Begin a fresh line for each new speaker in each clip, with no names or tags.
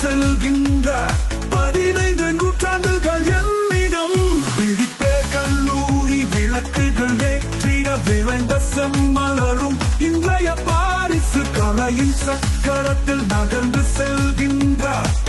செல்கின்ற பதினைந்து நூற்றாண்டுகள் என்னிடம். பிடித்த கல்லூரி விளக்குகள் நேற்றிட விளைந்த செம்மலரும் இன்றைய பாரிசு கலையின் சக்கரத்தில் நகர்ந்து செல்கின்றார்.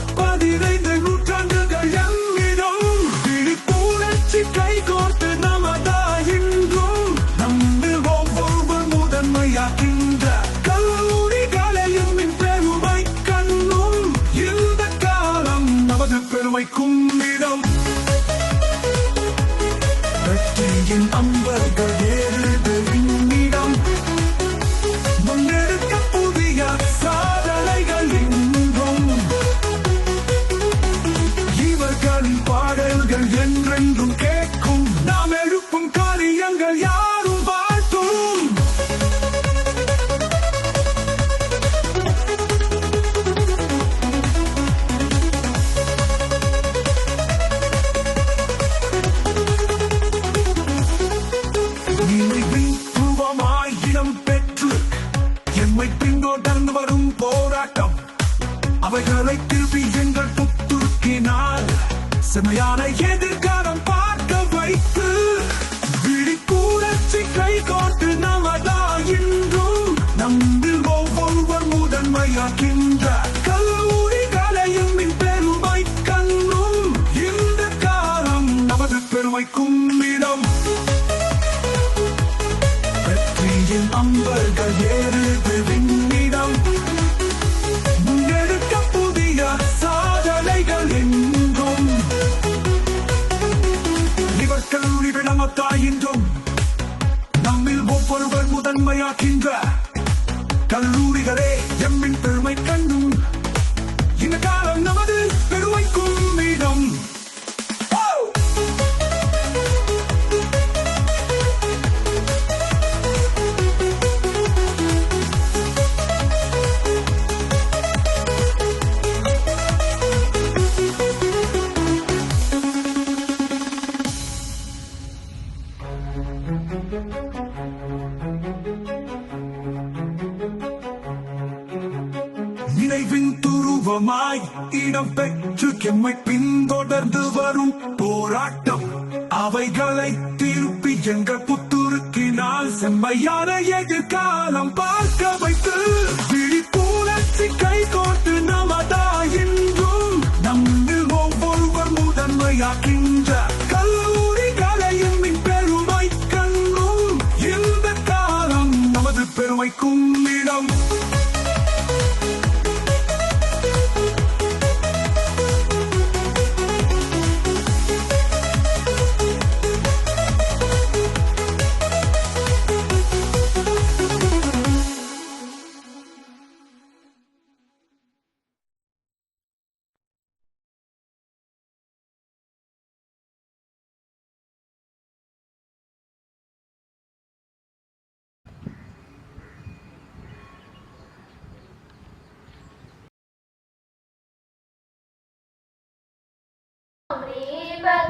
talking
back.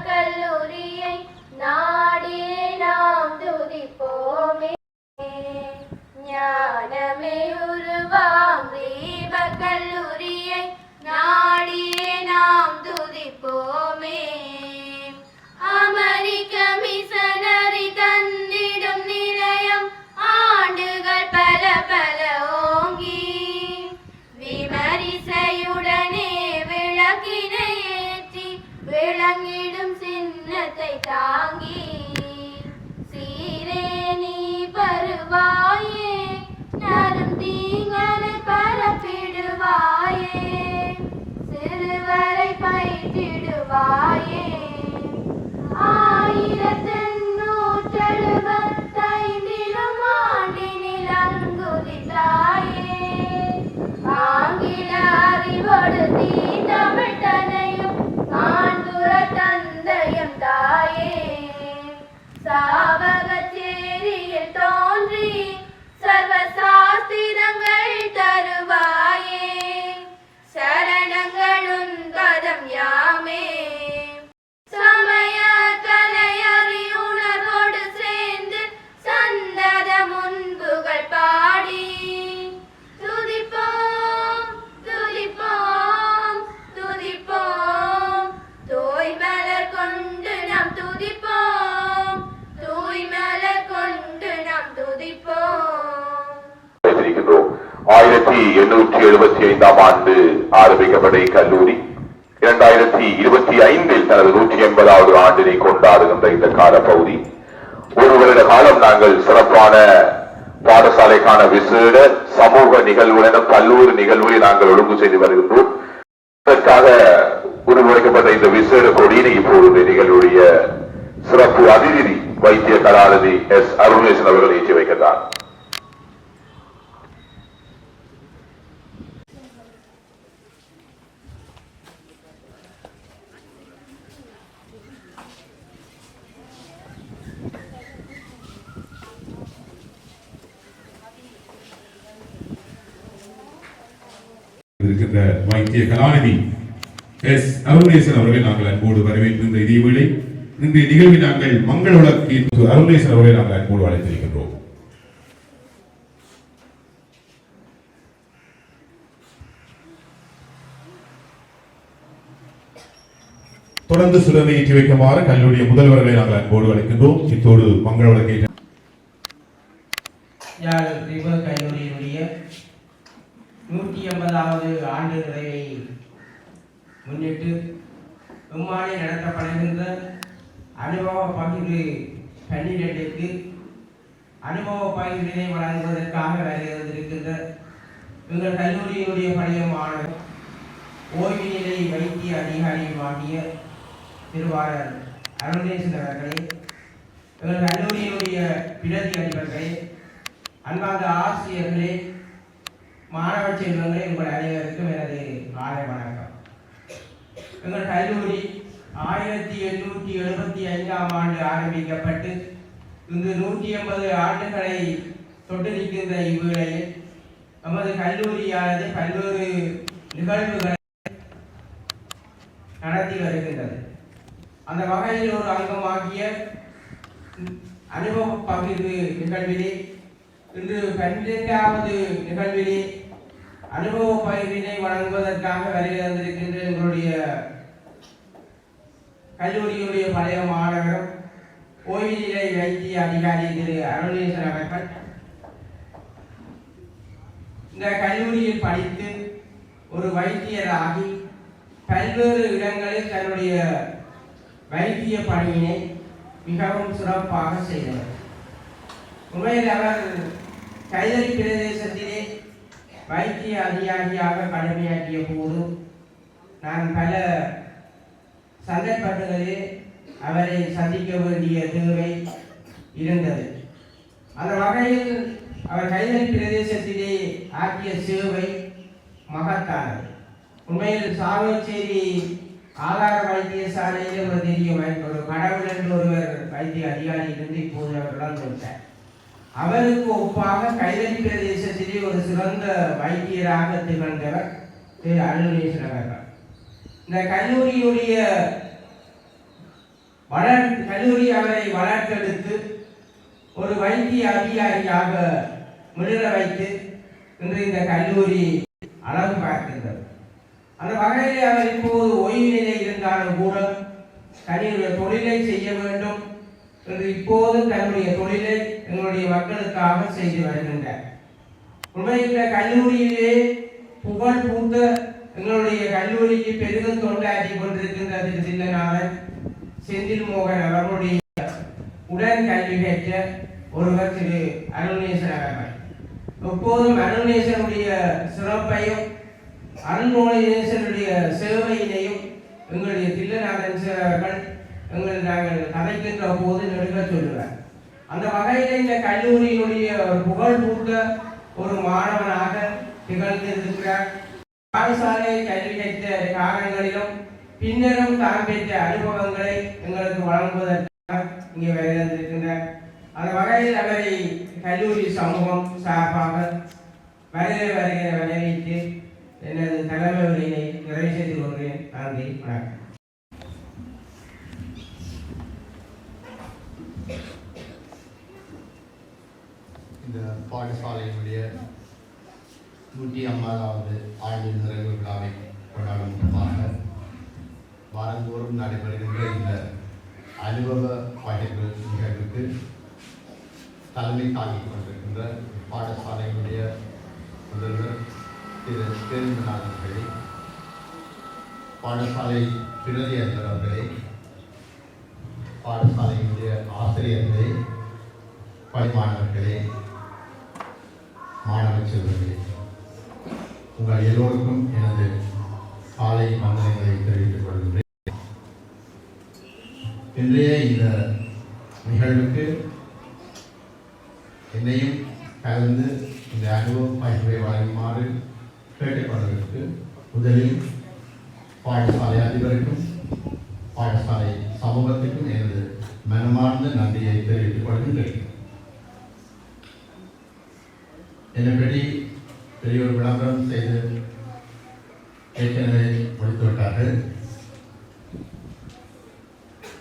கல்லூரியை நாடியே நாம் துதிப்போமே. ஞானமே உருவாம் தீப கல்லூரியை நாடியே நாம் துதிப்போமே. அமெரிக்கமே தாங்கி சீரே நீ வருவாயே நரும் தீங்கனை பரப்பிடுவாயே சிறுவரை பயிற்றிடுவாயே.
ஆயிரத்தெண்ணூற்றெழுபத்தி ஆயிரத்தி எண்ணூற்றி எழுபத்தி ஐந்தாம் ஆண்டு ஆரம்பிக்கப்பட்ட இக்கல்லூரி இரண்டாயிரத்தி இருபத்தி ஐந்தில் தனது நூற்றி எண்பதாவது ஆண்டினை கொண்டாடுகின்ற இந்த காலப்பகுதி. ஒரு வருட காலம் நாங்கள் சிறப்பான பாடசாலைக்கான விசேட சமூக நிகழ்வு என பல்வேறு நிகழ்வுகளை நாங்கள் ஒழுங்கு செய்து வருகின்றோம். அதற்காக உருவாக்கப்பட்ட இந்த விசேட கொடியினை இப்பொழுது நிகழ்வுடைய சிறப்பு அதிதி வைத்திய கலாநிதி எஸ். அருணேசன் அவர்கள் ஏற்றி வைக்கிறார்.
இருக்கின்ற வைத்திய கலாநிதி எஸ் அருணேசன் அவர்களை நாங்கள் அன்போடு வரவேற்கின்ற இதே வேளை இன்றைய நிகழ்வில் நாங்கள் மங்கள விளக்கின் அருணேசன் அவர்களை நாங்கள் அன்போடு அழைத்திருக்கின்றோம். தொடர்ந்து சுடரை ஏற்றி வைக்குமாறு கல்லூரிய முதல்வர்களை நாங்கள் அன்போடு அழைக்கின்றோம். இத்தோடு மங்கள
வழக்கை கல்லூரியினுடைய நூற்றி எண்பதாவது ஆண்டு நிறைவை முன்னிட்டு இம்மாடி நடத்தப்படுகின்ற அனுபவ பகிர்வு பன்னிரெண்டுக்கு அனுபவ பகிர்வினை வழங்குவதற்காக வருகின்ற எங்கள் கல்லூரியினுடைய பழைய மாணவர் ஓய்வு நிலை வைத்திய அதிகாரியுமாகிய திருவாளர் அருணேசன் அவர்களே எங்கள் கல்லூரியினுடைய பிரதி அதிபர்களே அன்பார்ந்த ஆசிரியர்களே மாணவர் செல்வங்களை உங்கள் அனைவருக்கும் எனது மாலை வணக்கம். எங்கள் கல்லூரி ஆயிரத்தி எண்ணூற்றி எழுபத்தி ஐந்தாம் ஆண்டு ஆரம்பிக்கப்பட்டு இன்று நூற்றி எண்பது ஆண்டுகளை தொட்டு நிற்கின்ற இவ்வேளையில் நமது கல்லூரியானது பல்வேறு நிகழ்வுகளை நடத்தி வருகின்றது. அந்த வகையில் ஒரு அங்கமாகிய அனுபவ பகிர்வு நிகழ்விலே இன்று பன்னிரெண்டாவது நிகழ்விலே அனுபவ பகிர்வினை வழங்குவதற்காக வருகை வந்திருக்கின்ற எங்களுடைய கல்லூரியுடைய பழைய மாணவர் கோவிலை வைத்திய அதிகாரி திரு அருணேசன் அவர்கள். இந்த கல்லூரியில் படித்து ஒரு வைத்தியராகி பல்வேறு இடங்களில் தன்னுடைய வைத்திய பணியினை மிகவும் சிறப்பாக செய்தவர். உண்மையில் அவர் கைதறி பிரதேசத்திலே வைத்திய அதிகாரியாக கடமையாற்றிய போது நான் பல சந்தர்ப்பங்களில் அவரை சந்திக்க வேண்டிய தேவை இருந்தது. அந்த வகையில் அவர் கைதறி பிரதேசத்திலே ஆக்கிய சேவை மகத்தானது. உண்மையில் சாவச்சேரி ஆதார வைத்தியசாலையில் ஒரு தெரியும் ஒரு கடவுள் என்று ஒருவர் வைத்திய அதிகாரி இருந்து இப்போது அவர் இழந்து விட்டார். அவருக்கு ஒப்பாக கைதறி பிரதேசத்திலே ஒரு சிறந்த வைத்தியராக திகழ்ந்தவர் திரு அருணேஸ்வரர் அவர்கள். இந்த கல்லூரியுடைய வளர் கல்லூரி அவரை வளர்த்தெடுத்து ஒரு வைத்திய அதிகாரியாக மிளிர வைத்து இன்று இந்த கல்லூரி அழகு பார்க்கின்றது. அந்த வகையில் அவர் இப்போது ஓய்வு நிலை இருந்தாலும் கூட தன்னுடைய தொழிலை செய்ய வேண்டும். என்று இப்போது தன்னுடைய தொழிலை எங்களுடைய மக்களுக்காக செய்து வருகின்றார். உண்மையில் கல்லூரியிலே புகழ் பூத்த எங்களுடைய கல்லூரிக்கு பெரிதும் தொண்டாற்றி கொண்டிருக்கின்ற திரு சின்னநாதன் செந்தில் மோகன் அவர்களுடைய உடன் கல்வி பெற்ற ஒருவர் திரு அருணேசன் அவர்கள். எப்போதும் அருணேசனுடைய சிறப்பையும் அருண்மோகனேசனுடைய சேவையினையும் எங்களுடைய தில்லநாதன் சார் அவர்கள் எங்கள் நாங்கள் கதைக்கின்ற போது நெடுக்க சொல்லுவார். அந்த வகையில் இந்த கல்லூரியினுடைய புகழ் பூத்த ஒரு மாணவனாக திகழ்ந்திருக்கிறார். பாடசாலை கல்வி கற்ற காலங்களிலும் பின்னரும் தான் பெற்ற அனுபவங்களை எங்களுக்கு வழங்குவதற்காக இங்கே வருகின்றிருக்கின்றார் அந்த வகையில் அவரை கல்லூரி சமூகம் சார்பாக வருகிற வருகிற வரவேற்று எனது தலைமை உரையினை நிறைவு செய்து கொள்கிறேன். நன்றி வணக்கம்
இந்த பாடசாலையினுடைய நூற்றி ஐம்பதாவது ஆண்டு நிறைவு விழாவை கொண்டாடும் முகமாக வாரந்தோறும் நடைபெறுகின்ற இந்த அனுபவ பகிர்வு நிகழ்வுக்கு தலைமை தாங்கிக் கொண்டிருக்கின்ற பாடசாலையினுடைய முதல்வர் திரு பெருமநாதன் அவர்களே பாடசாலை பிரதி அதிபர் அவர்களே பாடசாலையினுடைய ஆசிரியர்களே பணிமாணவர்களே மாணவ செல்வர்களே உங்கள் எல்லோருக்கும் எனது காலை வந்தனங்களை தெரிவித்துக் கொள்கின்றேன். இன்றைய இந்த நிகழ்வுக்கு என்னையும் கலந்து இந்த அனுபவம் பகிர்வை வழங்குமாறு கேட்டுக்கொள்வதற்கு முதலில் பாடசாலை அதிபருக்கும் பாடசாலை சமூகத்துக்கும் எனது மனமார்ந்த நன்றியை தெரிவித்துக் கொள்கின்றேன். என்னபடி ஒரு விளம்பரம் செய்து ஏற்கனவே முடித்து விட்டார்கள்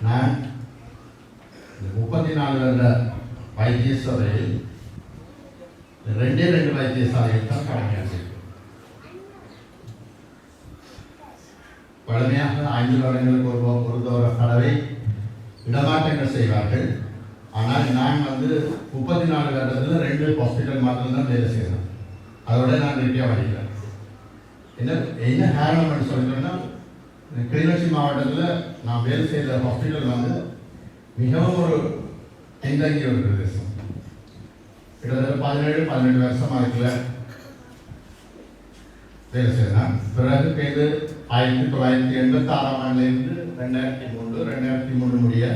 நான் இந்த முப்பத்தி நாலு வருட வைத்தியசாலையில் ரெண்டே ரெண்டு வைத்தியசாலையில் தான் கடமையாற்றிருக்கேன் வழமையாக ஐந்து வருடங்களுக்கு ஒரு ஒரு தோற தடவை இடமாற்றங்கள் செய்வார்கள். ஆனால் நான் வந்து முப்பத்தி நாலு வருடத்தில் ரெண்டு ஹாஸ்பிட்டல் மாத்திரம் வேலை செய்கிறேன் அதோட நான் ரெட்டியாக வகிக்கிறேன் என்ன என்ன காரணம்னு சொல்கிறேன்னா கிளிநொச்சி மாவட்டத்தில் நான் வேலை செய்கிற ஹாஸ்பிட்டல் வந்து மிகவும் ஒரு பின்தங்கிய ஒரு பிரதேசம். கிட்டத்தட்ட பதினேழு பதினெட்டு வருஷமாக இருக்குல்ல. வேலை செய்கிறேன் பிறகு பேருந்து ஆயிரத்தி தொள்ளாயிரத்தி எண்பத்தி ஆறாம் ஆண்டுலேருந்து ரெண்டாயிரத்தி மூணு ரெண்டாயிரத்தி மூணு முடிய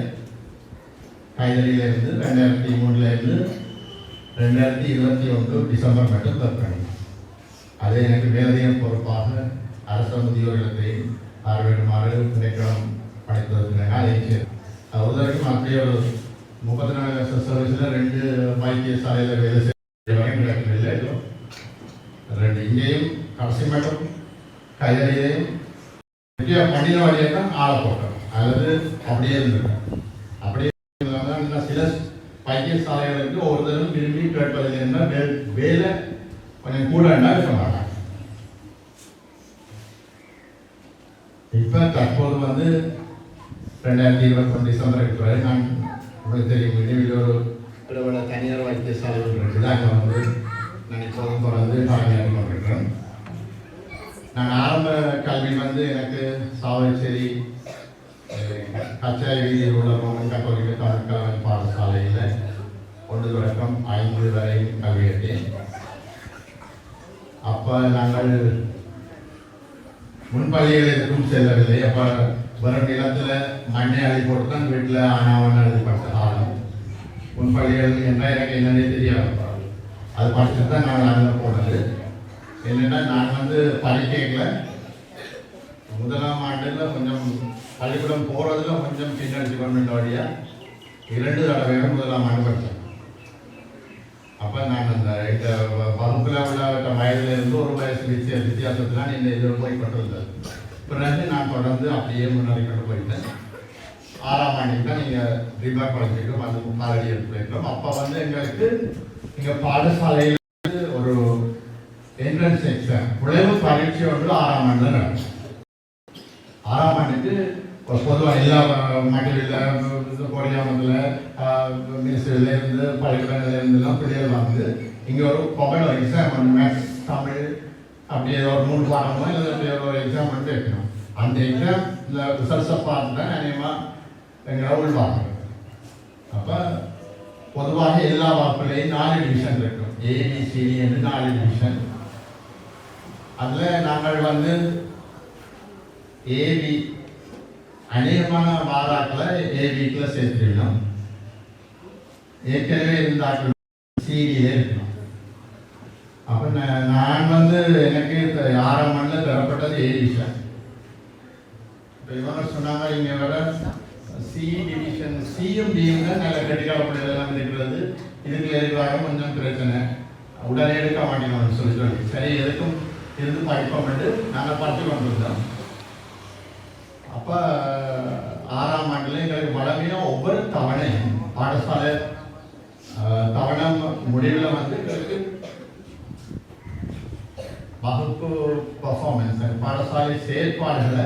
கைதறியிலிருந்து ரெண்டாயிரத்தி மூணுலேருந்து ரெண்டாயிரத்தி இருபத்தி ஒன்று டிசம்பர் மட்டும் தற்பணி அது எனக்கு மேலதிக பொறுப்பாக அரச முதியோர் இல்லத்தையும் ஆர்வேடுமாறு திணைக்களம் படைத்ததற்கு அதை உதவிக்கும் அப்படியே ஒரு முப்பத்தி நாலு வருஷம் சர்வீஸில் ரெண்டு வைத்தியசாலையில் வேலை செய்ய ரெண்டு இங்கேயும் கடைசி மட்டும் கைதறியிலையும் மனித வழியாக தான் ஆளை போட்டோம். அல்லது அப்படியே இருந்திருக்கேன் அப்படியே இல்லாம இன்னும் சில ஐஎஸ் வைத்தியசாலைகளுக்கு ஒரு தரம் விரும்பி கேட்பதில் என்ன வேலை கொஞ்சம் கூட சொன்னாங்க. இப்போ தற்போது வந்து ரெண்டாயிரத்தி இருபத்தி டிசம்பருக்கு வரை நான் உங்களுக்கு தெரியும் இடைவெளி ஒரு இடவிட தனியார் வைத்தியசாலை ஒன்று இருக்குது. அங்கே வந்து நான் இப்போதும் தொடர்ந்து கடமையாற்றி கொண்டிருக்கிறேன் நான் ஆரம்ப கல்வி வந்து எனக்கு சாவச்சேரி கச்சாரி வீதியில் உள்ள ரோமன் கத்தோலிக்க ஒன்று ஐந்து வரை கல்வி அப்போ நாங்கள் முன்பள்ளிகள் எதுக்கும் செல்லவில்லை. அப்போ வரும் நிலத்தில் மண்ணை அள்ளி போட்டு தான் வீட்டில் ஆனாவன் எழுதி படித்த காலம். முன்பள்ளிகள் என்ன எனக்கு என்னன்னே தெரியாது. அது படிச்சுட்டு தான் நான் அதில் போனது. என்னென்னா நான் வந்து படிக்கல. முதலாம் ஆண்டில் கொஞ்சம் பள்ளிக்கூடம் போகிறதுல கொஞ்சம் பின்னடிச்சு கொண்டு வழியா இரண்டு தடவைகள் முதலாம் ஆண்டு படித்தேன் அப்போ நான் அந்த இந்த வகுப்பில் உள்ள வயதுல ஒரு வயசு வித்தியா வித்தியாசத்தில் நான் இந்த இதில் போய் கொண்டிருந்தேன் பிறகு நான் தொடர்ந்து அப்படியே முன்னாடி கொண்டு போயிட்டேன். ஆறாம் ஆண்டுக்கு தான் நீங்கள் தீபா காலேஜுக்கு வந்து முன்னாடி போயிருக்கோம் அப்போ வந்து எங்களுக்கு இங்கே பாடசாலையில் ஒரு என்ட்ரன்ஸ் எக்ஸாம் நுழைவு பரீட்சை ஒன்று ஆறாம் ஆண்டில் நடக்கும் ஆறாம் ஆண்டுக்கு பொதுவாக எல்லா மக்கள் எல்லாரும் மினிஸ்டரில் இருந்து பள்ளிக்கூடங்கள்ல இருந்துலாம் பிள்ளைகள் வந்து இங்கே ஒரு மொபைல் எக்ஸாம் பண்ணு மேக்ஸ் தமிழ் அப்படி ஏதோ ஒரு மூணு பாடமோ இல்லை அப்படி ஒரு எக்ஸாம் பண்ணி வைக்கணும் அந்த எக்ஸாம் இந்த ரிசல்ட்ஸை பார்த்து தான் நினைவாக எங்களை உள்வாங்க. அப்போ பொதுவாக எல்லா வாக்குலையும் நாலு டிவிஷன் இருக்கும் ஏபிசிடி என்று நாலு டிவிஷன் அதில் நாங்கள் வந்து ஏபி அநேகமான ஏ வீட்டுல சேர்த்துருக்கணும் ஏற்கனவே இருந்த ஆட்கள் இருக்கணும். அப்போ நான் நான் வந்து எனக்கு இந்த ஆறாம் மண்ணில் பெறப்பட்டது ஏ டிவிஷன் இப்போ இவங்க சொன்னாங்க இங்கே வர சி டிவிஷன் சியும் டியும் தான் நல்ல கட்டிக்கால எல்லாம் இருக்கிறது இதுக்கு எதிராக கொஞ்சம் பிரச்சனை. உடனே எடுக்க மாட்டேங்கிறோம்னு சொல்லி சொல்லி. சரி எதுக்கும் இருந்து படிப்போம்ட்டு நாங்கள் படித்து கொண்டிருந்தோம் அப்போ ஆறாம் ஆண்டில் எங்களுக்கு வளமையாக தவணை பாடசாலை அஹ், தவணை முடிவில் வந்து எங்களுக்கு வகுப்பு பர்ஃபார்மன்ஸ் பாடசாலை செயற்பாடுகளை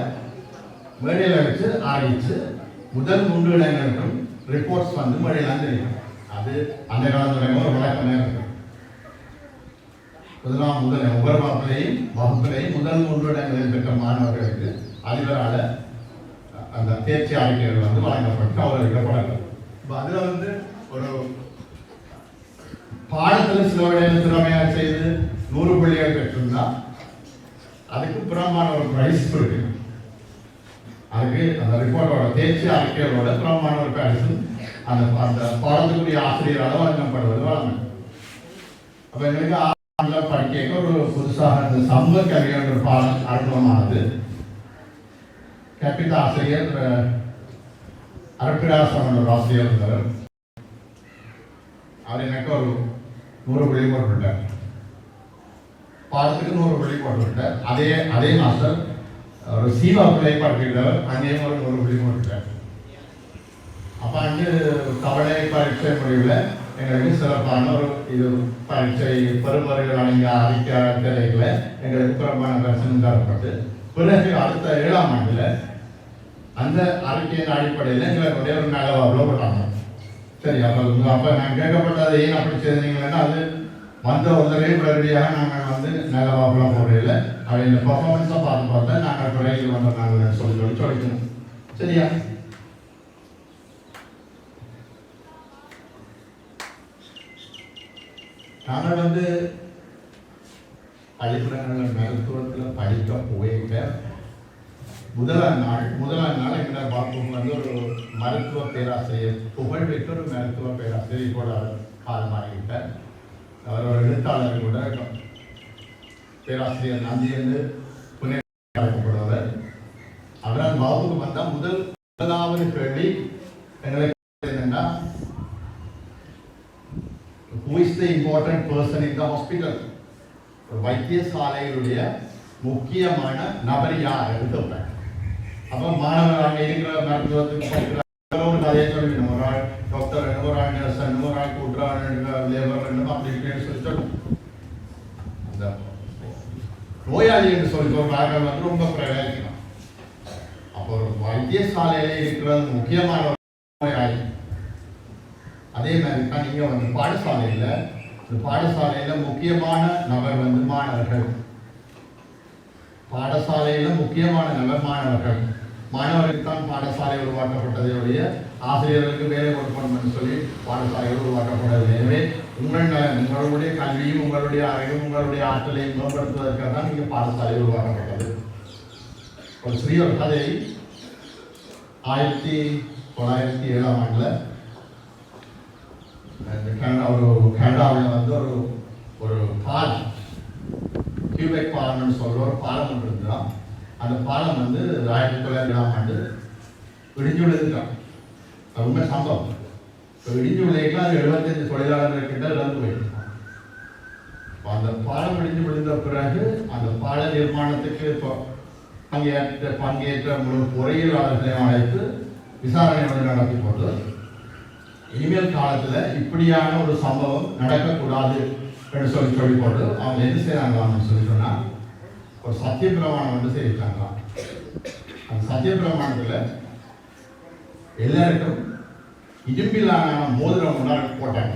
மேடையில் வச்சு ஆடிச்சு முதல் மூன்று இடங்களுக்கும் ரிப்போர்ட்ஸ் வந்து மேடையில் தெரியும் அது அந்த காலத்துல ஒரு வழக்கமே இருக்கு. முதலாம் முதல் ஒவ்வொரு வகுப்பிலையும் வகுப்பிலையும் முதல் மூன்று இடங்களில் பெற்ற மாணவர்களுக்கு அதிபரால் அந்த தேர்ச்சி ஆய்வுகள் வந்து வழங்கப்பட்டு அவர்களுக்கு வழங்கும் இப்போ அதில் வந்து ஒரு பாடத்தில் சில விடையில் திறமையாக செய்து நூறு புள்ளிகள் பெற்றிருந்தா அதுக்கு புறமான ஒரு பிரைஸ் இருக்கு அதுக்கு அந்த ரிப்போர்ட்டோட தேர்ச்சி அறிக்கையோட புறமான ஒரு பிரைஸ் அந்த அந்த பாடத்துக்குரிய ஆசிரியரால் வழங்கப்படுவது வழங்கும் அப்போ எங்களுக்கு ஆங்கிலம் படிக்க ஒரு புதுசாக இந்த சமூக கல்வியான ஒரு பாடம் அறிமுகமானது. கற்பித்த ஆசிரியர் அரப்பிராசன் ஒரு ஆசிரியர் இருந்தவர் அவர் எனக்கு ஒரு நூறு புள்ளி போட்டுவிட்டார் பாடத்துக்கு நூறு புள்ளி போட்டுவிட்டார் அதே அதே மாஸ்டர் ஒரு சீவா பிள்ளை படிக்கிறவர் அங்கேயும் ஒரு நூறு புள்ளி போட்டுவிட்டார் அப்போ அங்கே கவலை பரீட்சை முடிவில் எங்களுக்கு சிறப்பான ஒரு இது பரீட்சை பெருமறைகள் அடங்கிய அறிக்கை திரைகளை எங்களுக்கு புறமான பிரச்சனை தரப்பட்டு பிறகு அடுத்த ஏழாம் ஆண்டில் அந்த அறிக்கையின் அடிப்படையில் எங்களுக்கு ஒரு நலவாவில் போட்டாங்க சரி அப்போ அப்போ நான் கேட்கப்பட்டது ஏன் அப்படி செய்தீங்கன்னா அது வந்த உடனே உடனடியாக நாங்கள் வந்து நலவாப்பில் போடுறதில்ல அப்படி இந்த பர்ஃபார்மன்ஸை பார்த்து பார்த்தா நாங்கள் குறையில் வந்து நாங்கள் சொல்லி சொல்லி சொல்லிக்கணும் சரியா? நாங்கள் வந்து பள்ளிக்கூடங்களில் மருத்துவத்தில் படிக்க போயிட்ட முதலாம் நாள் முதலாம் நாள் எங்களை பார்க்கும் வந்து ஒரு மருத்துவ பேராசிரியர் புகழ்பெற்ற ஒரு மருத்துவ பேராசிரியர் கூட காலமாகிவிட்டார் அவர் ஒரு எழுத்தாளர் கூட பேராசிரியர் நந்தி என்று புனே அழைக்கப்படுவர் அவர் அந்த வகுப்புக்கு வந்தால் முதல் முதலாவது கேள்வி எங்களுக்கு என்னன்னா who is the important person in the hospital வைத்தியசாலையினுடைய முக்கியமான நபர் யார்? எடுத்துப்பேன் அப்போ மாணவர் அங்கே இருக்கிற மருத்துவத்துக்கு அதே சொல்லிடணும் ஒரு ஆள் டாக்டர் ஒரு ஆள் நர்ஸ் ஒரு ஆள் கூட்டுறாள் லேபர் அப்படி இப்படின்னு சொல்லி சொல்லணும் அந்த நோயாளி என்று சொல்லி சொல்றார்கள் வந்து ரொம்ப பிரயோஜனம் அப்போ ஒரு வைத்தியசாலையில இருக்கிறது முக்கியமான நோயாளி அதே மாதிரி தான் நீங்கள் வந்து பாடசாலையில இந்த பாடசாலையில முக்கியமான நபர் வந்து மாணவர்கள் பாடசாலையில முக்கியமான நபர் மாணவர்கள் மாணவர்களுக்கு தான் பாடசாலை உருவாக்கப்பட்டதை ஒழிய ஆசிரியர்களுக்கு வேலை கொடுக்கணும்னு சொல்லி பாடசாலை உருவாக்கப்படவில்லை எனவே உங்கள் உங்களுடைய கல்வியும் உங்களுடைய அறிவும் உங்களுடைய ஆற்றலையும் மேம்படுத்துவதற்காக தான் இங்கே பாடசாலை உருவாக்கப்பட்டது. ஒரு சிறிய ஒரு கதை. ஆயிரத்தி தொள்ளாயிரத்தி ஏழாம் ஆண்டில் கனடா ஒரு கனடாவில் வந்து ஒரு ஒரு பாலம் கியூபெக் பாலம்னு சொல்ற ஒரு பாலம் ஒன்று இருந்தான் அந்த பாலம் வந்து ஆயிரத்தி தொள்ளாயிரத்தி ஏழாம் ஆண்டு இடிஞ்சு விழுதுட்டான் அது உண்மை சம்பவம். இப்போ இடிஞ்சு விழுதுக்கலாம் அது எழுபத்தஞ்சு தொழிலாளர்கள் கிட்ட இழந்து போயிருக்கான் அந்த பாலம் இடிஞ்சு விழுந்த பிறகு அந்த பால நிர்மாணத்துக்கு இப்போ பங்கேற்ற பங்கேற்ற முழு பொறியியலாளர்களையும் அழைத்து விசாரணை வந்து நடத்தி போட்டு இனிமேல் காலத்தில் இப்படியான ஒரு சம்பவம் நடக்கக்கூடாது என்று சொல்லி சொல்லி போட்டு அவங்க என்ன செய்யறாங்களாம்னு சொல்லி சொன்னால் ஒரு சத்திய பிரமாணம் வந்து செய்திருக்காங்களாம் அந்த சத்திய பிரமாணத்தில் எல்லாருக்கும் இரும்பிலான மோதிரம் ஒன்றாக போட்டாங்க.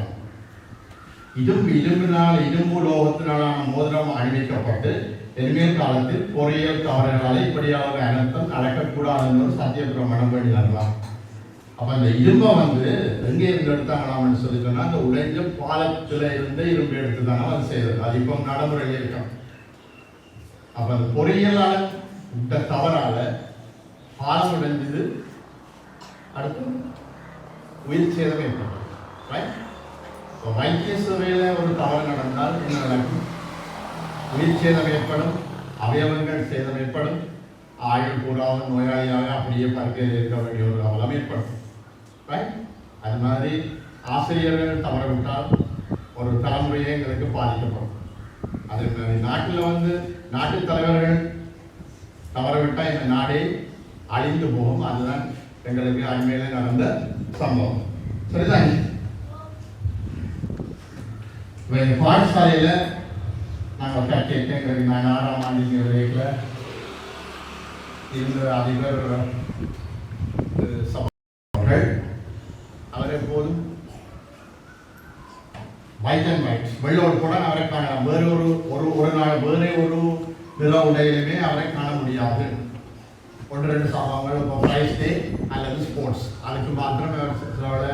இரும்பு இரும்பினால் இரும்பு லோகத்தினாலான மோதிரம் அணிவிக்கப்பட்டு இனிமேல் காலத்தில் பொறியியல் தவறுகளால் இப்படியாக ஒரு அனர்த்தம் நடக்கக்கூடாதுன்னு ஒரு சத்திய பிரமாணம் வேண்டினாங்களாம் அப்போ அந்த இரும்பை வந்து எங்கே இருந்து எடுத்தாங்களாம்னு சொல்லி சொன்னா அந்த உடைஞ்ச பாலத்தில் இருந்து இரும்பு எடுத்து தானே அது செய்தது. அது இப்போ நடைமுறையில் இருக்கும் அவர் பொறியியலால் இந்த தவறால பாலம் உடைஞ்சது அடுத்து உயிர் சேதம் ஏற்படும் Right? இப்போ வைத்திய சேவையில ஒரு தவறு நடந்தால் என்ன நடக்கும்? உயிர் சேதம் ஏற்படும் அவயவங்கள் சேதம் ஏற்படும் ஆயுள் கூடாமல் நோயாளியாக அப்படியே படுக்கையில் இருக்க வேண்டிய ஒரு அவலம் ஏற்படும். ரைட் அது மாதிரி ஆசிரியர்கள் தவறவிட்டால் ஒரு தலைமுறையே எங்களுக்கு பாதிக்கப்படும். அதே நாட்டில் வந்து நாட்டு தலைவர்கள் தவறவிட்டால் இந்த நாடே அழிந்து போகும். அதுதான் எங்களுக்கு அண்மையில் நடந்த சம்பவம். சரிதான்? இப்போ எங்கள் பாடசாலையில் நாங்கள் கட்டிட்டு எங்களுக்கு நான் ஆறாம் ஆண்டு வரையில் இருந்த அதிபர் அவர் எப்போதும் வைத்தன் வெள்ளோடு கூட அவரை காணலாம். வேறு ஒரு ஒரு ஒரு நாள் வேறே ஒரு நிற உடையிலுமே அவரை காண முடியாது. ஒன்று ரெண்டு சம்பவங்கள் இப்போ ப்ரைஸ் டே அல்லது ஸ்போர்ட்ஸ் அதுக்கு மாத்திரம் அவர் சிலோட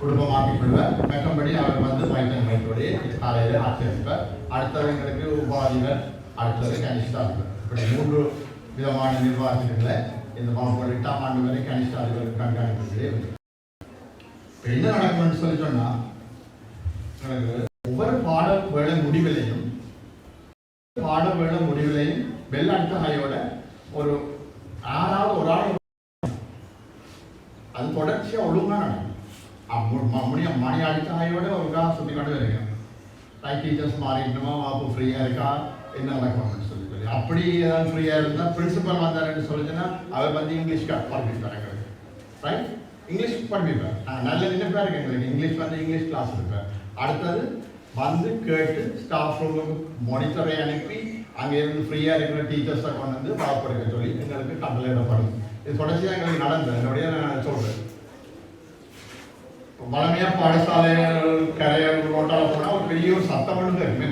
குடும்பம் மாற்றிக்கொள்வார் மற்றபடி அவர் வந்து ஒயிட் அண்ட் காலையில் ஆட்சியமைப்பார் அடுத்தவங்களுக்கு உபாதிகள் அடுத்தது கனிஷ்டாதிபர். இப்படி மூன்று விதமான நிர்வாகங்களை இந்த மாவட்டம் எட்டாம் ஆண்டு வரை கனிஷ்டாதிபர் கண்காணிப்பிலே இருக்கு என்ன நடக்கும்னு சொல்லி சொன்னால் எனக்கு ஒவ்வொரு வேலை முடிவிலையும் பாட வேலை முடிவிலையும் பெல் அடுத்த ஹையோட ஒரு ஆறாவது ஒரு ஆள் அது தொடர்ச்சியா ஒழுங்கா நடக்கும். அம்மு- மணி மணி ஒரு கா சுத்தி கொண்டு வரீங்க லைக் டீச்சர்ஸ் மாறிட்டோமா வாப்பு ஃப்ரீயா இருக்கா? என்ன நடக்கும் சொல்லி சொல்லி அப்படி ஏதாவது ஃப்ரீயா இருந்தா பிரின்சிபல் வந்தாருன்னு சொல்லிச்சுன்னா அவர் வந்து இங்கிலீஷ் படிப்பிப்பார் எங்களுக்கு ரைட் இங்கிலீஷ் பண்ணிப்பேன் நாங்கள் நல்ல நினைப்பா இருக்கு எங்களுக்கு இங்கிலீஷ் வந்து இங்கிலீஷ் கிளாஸ் இருப்பேன் அடுத்தது வந்து கேட்டு ஸ்டாஃப் ரூமுக்கு மானிட்டரை அனுப்பி அங்கே இருந்து ஃப்ரீயாக இருக்கிற டீச்சர்ஸை கொண்டு வந்து பாவப்படுக்க சொல்லி எங்களுக்கு கட்டளையிடப்படும் இது தொடர்ச்சியாக எங்களுக்கு நடந்தது. என்னுடைய நான் சொல்கிறேன் வளமையாக பாடசாலைகள் கரையல் ரோட்டால போனால் ஒரு பெரிய ஒரு சத்தம் ஒன்று இருக்குமே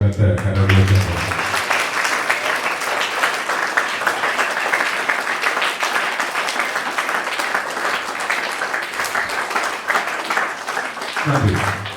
கர்த்தர் கடவுளை